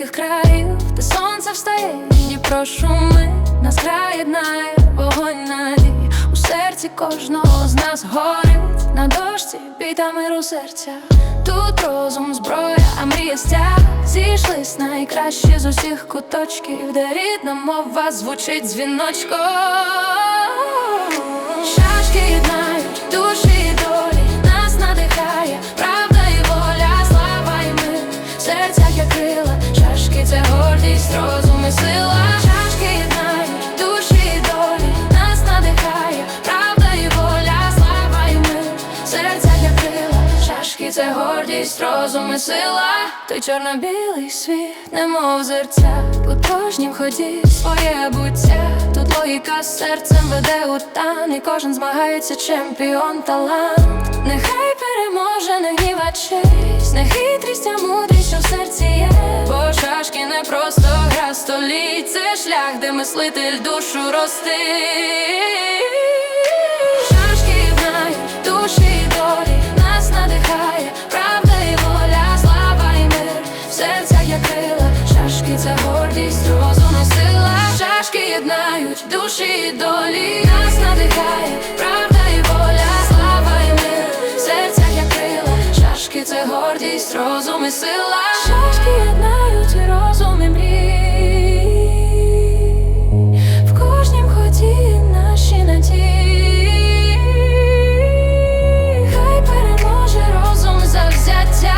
далеких країв, де сонце встає, Дніпро шуми, нас край єднає, вогонь надії у серці кожного з нас горить на дошці, біта миру серця. Тут розум, зброя, а мрія стяг. Зійшлись найкращі з усіх куточків, де рідна мова звучить дзвіночком. Шашки єднають душі сила, чашки єднають душі долі, нас надихає, правда і воля, слава і мир, серця як крила, чашки це гордість, розум і сила, той чорно-білий світ, немов зерця, у кожнім ході своє буття, логіка серцем веде у тан, і кожен змагається чемпіон талант. Нехай переможе, не гніва честь, не хитрість, а мудрість, що в серці є. Бо шашки не просто гра століть, це шлях, де мислитель душу ростить. Розум і сила, шашки єднають розум і мрій, в кожнім ході наші надії, хай переможе розум завзяття.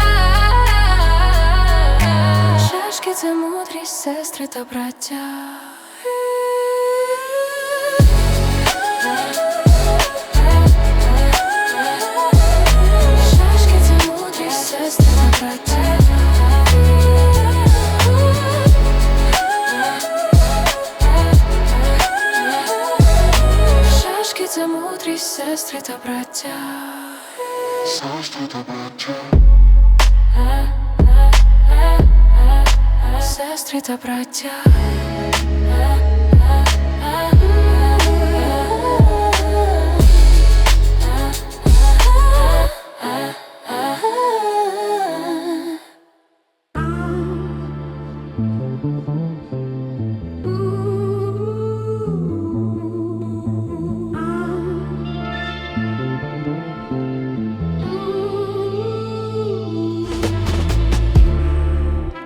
Шашки це мудрість, сестри та браття. Сестри та браття.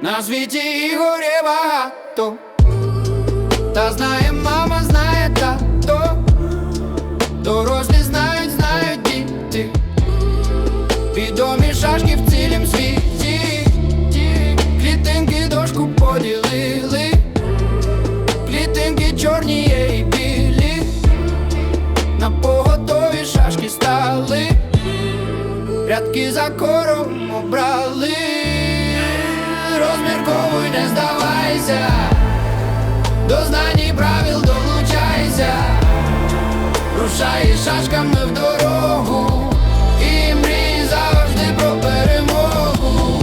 На світі і горі багато, та знає мама, знає тато, дорослі знають, знають діти, відомі шашки в цілім світі, клітинки дошку поділили, клітинки чорні є і білі, на поготові шашки стали, рядки за кором обрали. Розмірковуй, не здавайся, до знань і правил долучайся, рушай шашками в дорогу, і мрій завжди про перемогу.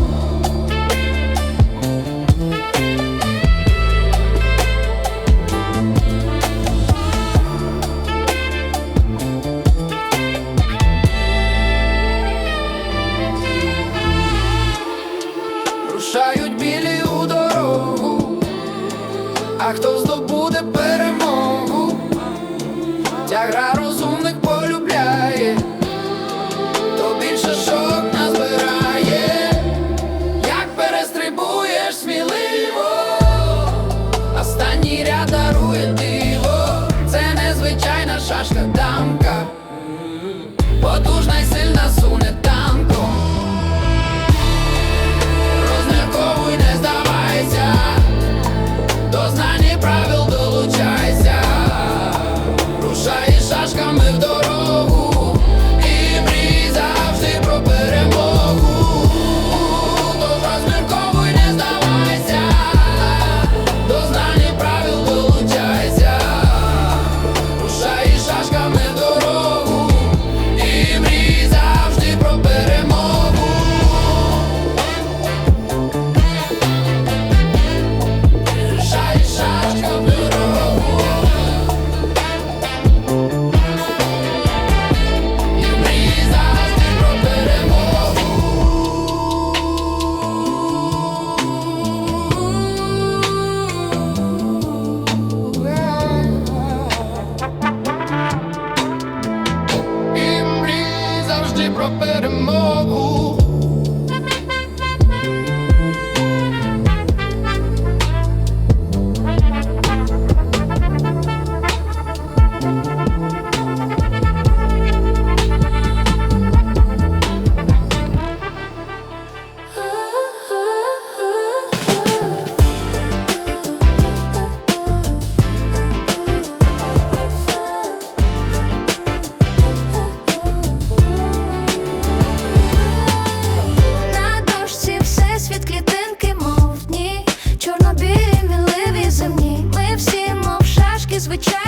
Рушають білі хто здобуде перемогу, ця гра розумних полюбляє, то більше шок назбирає, як перестрибуєш сміливо, останній ряд дарує диво, це незвичайна шашка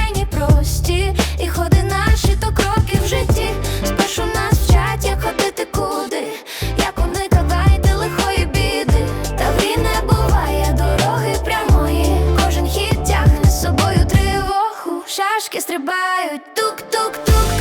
звичайні, прості, і ходи наші, то кроки в житті. Спершу нас вчать, як ходити куди, як уникати лихої біди. Та в рі не буває дороги прямої. Кожен хід тягне з собою тривогу. Шашки стрибають, тук-тук-тук.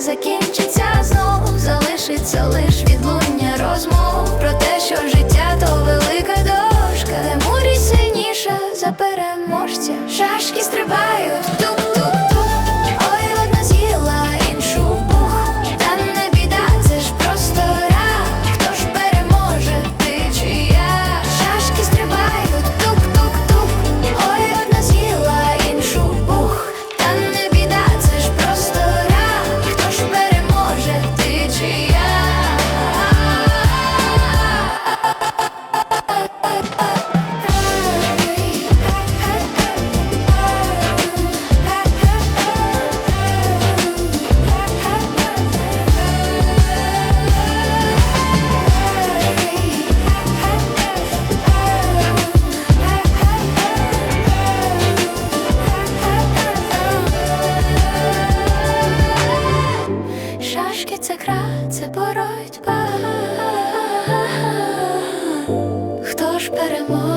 Закінчиться знову залишиться лиш відлуння розмов про те, що життя то велика дошка, де мудрість сильніша за переможця. Шашки стрибають, Хто ж переможе,